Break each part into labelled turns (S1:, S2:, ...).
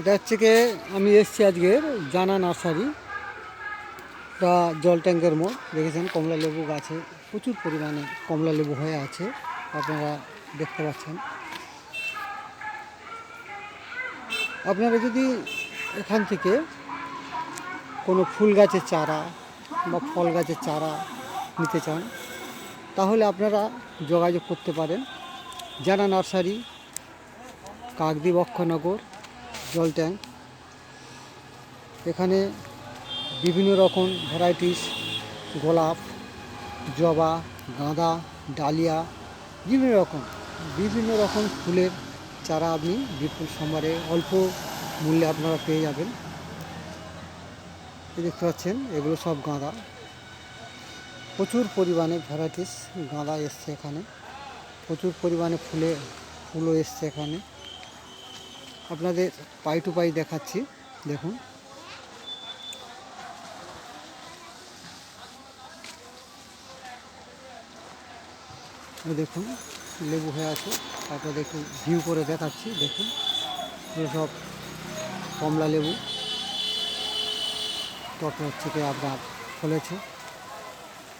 S1: এটা হচ্ছে গিয়ে আমি এসছি আজকে জানা নার্সারি তা জল ট্যাঙ্কের মোড়, দেখেছেন কমলা লেবু গাছে প্রচুর পরিমাণে কমলা লেবু হয়ে আছে, আপনারা দেখতে পাচ্ছেন। আপনারা যদি এখান থেকে কোনো ফুল গাছের চারা বা ফল গাছের চারা নিতে চান, তাহলে আপনারা যোগাযোগ করতে পারেন। জানা নার্সারি, কাকদ্বীপ অক্ষনগর জল ট্যাঙ্ক। এখানে বিভিন্ন রকম ভ্যারাইটিস গোলাপ, জবা, গাঁদা, ডালিয়া, বিভিন্ন রকম বিভিন্ন রকম ফুলের চারা আপনি বিপুল সম্ভারে অল্প মূল্যে আপনারা পেয়ে যাবেন। দেখতে পাচ্ছেন, এগুলো সব গাঁদা। প্রচুর পরিমাণে ভ্যারাইটিস গাঁদা এসছে এখানে। প্রচুর পরিমাণে ফুলে, ফুলও এসছে এখানে। আপনাদের পাই টু পাই দেখাচ্ছি, দেখুন। দেখুন, লেবু হয়ে আছে। আপনাদের একটু ভিউ করে দেখাচ্ছি, দেখুন। সব কমলা লেবু। টপে হচ্ছে কি আপনার ফলেছে।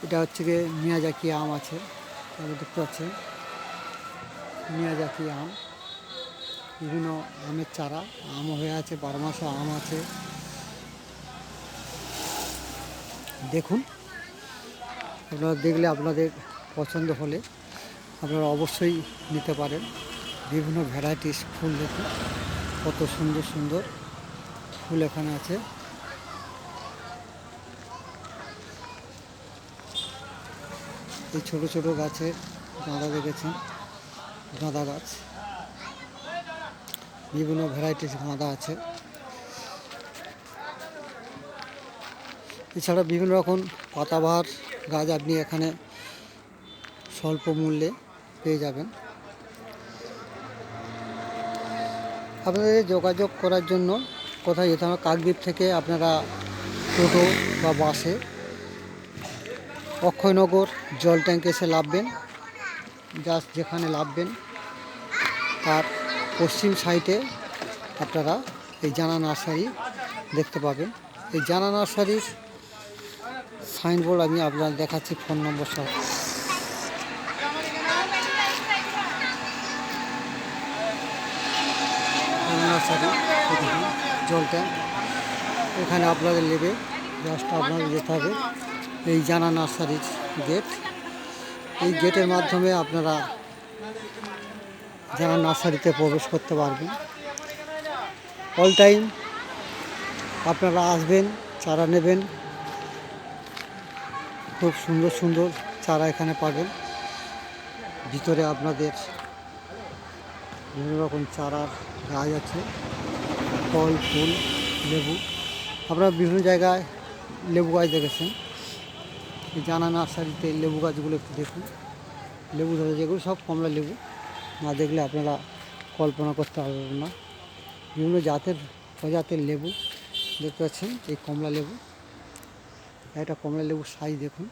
S1: এটা হচ্ছে গিয়ে মিয়াজাকি আম আছে। আপনারা দেখতে পাচ্ছেন মিয়াজাকি আম। বিভিন্ন আমের চারা আমও হয়ে আছে বারো মাসে আম আছে। দেখুন, আপনারা দেখলে আপনাদের পছন্দ হলে আপনারা অবশ্যই নিতে পারেন। বিভিন্ন ভ্যারাইটিস ফুল দেখুন, কত সুন্দর সুন্দর ফুল এখানে আছে। এই ছোট ছোট গাছের গাঁদা দেখেছেন, গাঁদা গাছ। বিভিন্ন ভ্যারাইটিস গাঁদা আছে। এছাড়া বিভিন্ন রকম পাতাবাহার গাছ আপনি এখানে স্বল্প মূল্যে পেয়ে যাবেন। আপনাদের যোগাযোগ করার জন্য কোথায় যেতে হবে? কাকদ্বীপ থেকে আপনারা টোটো বা বাসে অক্ষয়নগর জল ট্যাঙ্কে এসে লাভবেন। জাস্ট যেখানে লাভবেন, তার পশ্চিম সাইডে আপনারা এই জানা নার্সারি দেখতে পাবেন। এই জানা নার্সারির সাইনবোর্ড আমি আপনার দেখাচ্ছি, ফোন নম্বর সহ। নার্সারি জল ট্যাঙ্ক এখানে আপনাদের নেবে, জাস্ট আপনাদের যেতে হবে। এই জানা নার্সারির গেট। এই গেটের মাধ্যমে আপনারা জানা নার্সারিতে প্রবেশ করতে পারবেন। অল টাইম আপনারা আসবেন, চারা নেবেন। খুব সুন্দর সুন্দর চারা এখানে পাবেন। ভিতরে আপনাদের বিভিন্ন রকম চারার গাছ আছে। ফল, ফুল, লেবু। আপনারা বিভিন্ন জায়গায় লেবু গাছ দেখেছেন। জানা নার্সারিতে লেবু গাছগুলো একটু দেখুন। লেবু ধরে যেগুলো সব কমলা লেবু। না দেখলে আপনারা কল্পনা করতে পারবেন না। বিভিন্ন জাতের প্রজাতের লেবু দেখতে পাচ্ছেন, এই কমলা লেবু। একটা কমলা লেবুর সাইজ দেখুন,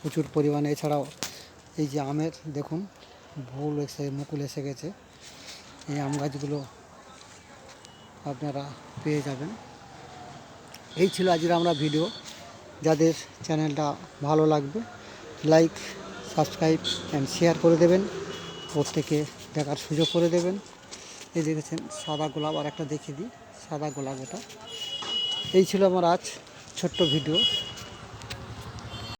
S1: প্রচুর পরিমাণে। এছাড়াও এই যে আমের, দেখুন, ভুল এসে, মুকুল এসে গেছে। এই আম গাছগুলো আপনারা পেয়ে যাবেন। এই ছিল আজকের আমরা ভিডিও যাদের চ্যানেলটা ভালো লাগবে লাইক সাবস্ক্রাইব অ্যান্ড শেয়ার করে দেবেন। প্রত্যেকে দেখার সুযোগ করে দেবেন। এই দেখেছেন, সাদা গোলাপ আর একটা দেখিয়ে দিই, সাদা গোলাপ এটা এই ছিল আমার আজ ছোট্ট ভিডিও।